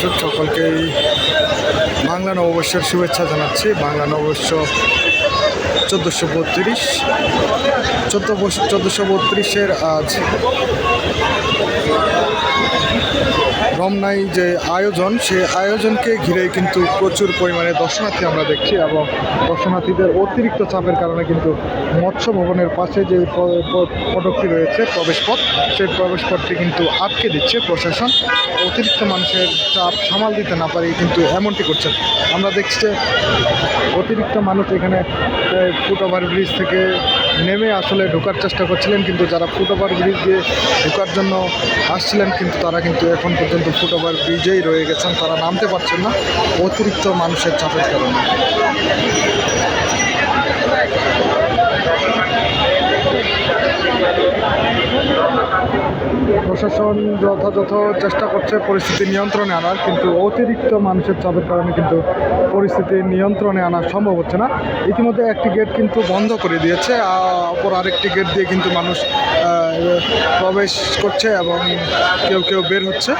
দর্শক সকলকেই বাংলা নববর্ষের শুভেচ্ছা জানাচ্ছি। বাংলা নববর্ষ চোদ্দোশো বত্রিশ চোদ্দ চোদ্দোশো বত্রিশের আজ রমনাই যে আয়োজন, সে আয়োজনকে ঘিরে কিন্তু প্রচুর পরিমাণে দর্শনার্থী আমরা দেখছি এবং দর্শনার্থীদের অতিরিক্ত চাপের কারণে কিন্তু মৎস্য ভবনের পাশে যে ফটকটি রয়েছে, প্রবেশপথ, সেই প্রবেশপথটি কিন্তু আটকে দিচ্ছে প্রশাসন। অতিরিক্ত মানুষের চাপ সামাল দিতে না পারে কিন্তু এমনটি করছেন। আমরা দেখছি যে অতিরিক্ত মানুষ এখানে ফুট ওভার ব্রিজ থেকে নেমে আসলে ঢোকার চেষ্টা করছিলেন, কিন্তু যারা ফুট ওভার ব্রিজ দিয়ে ঢোকার জন্য আসছিলেন, কিন্তু তারা কিন্তু এখন পর্যন্ত ফুট ওভার ব্রিজেই রয়ে গেছেন। তারা নামতে পারছেন না, অতিরিক্ত মানুষের চাপের কারণে। প্রশাসন যথাযথ চেষ্টা করছে পরিস্থিতি নিয়ন্ত্রণে আনার, কিন্তু অতিরিক্ত মানুষের চাপের কারণে কিন্তু পরিস্থিতি নিয়ন্ত্রণে আনা সম্ভব হচ্ছে না। ইতিমধ্যে একটি গেট কিন্তু বন্ধ করে দিয়েছে অপর আরেকটি গেট দিয়ে কিন্তু মানুষ প্রবেশ করছে এবং কেউ কেউ বের হচ্ছে।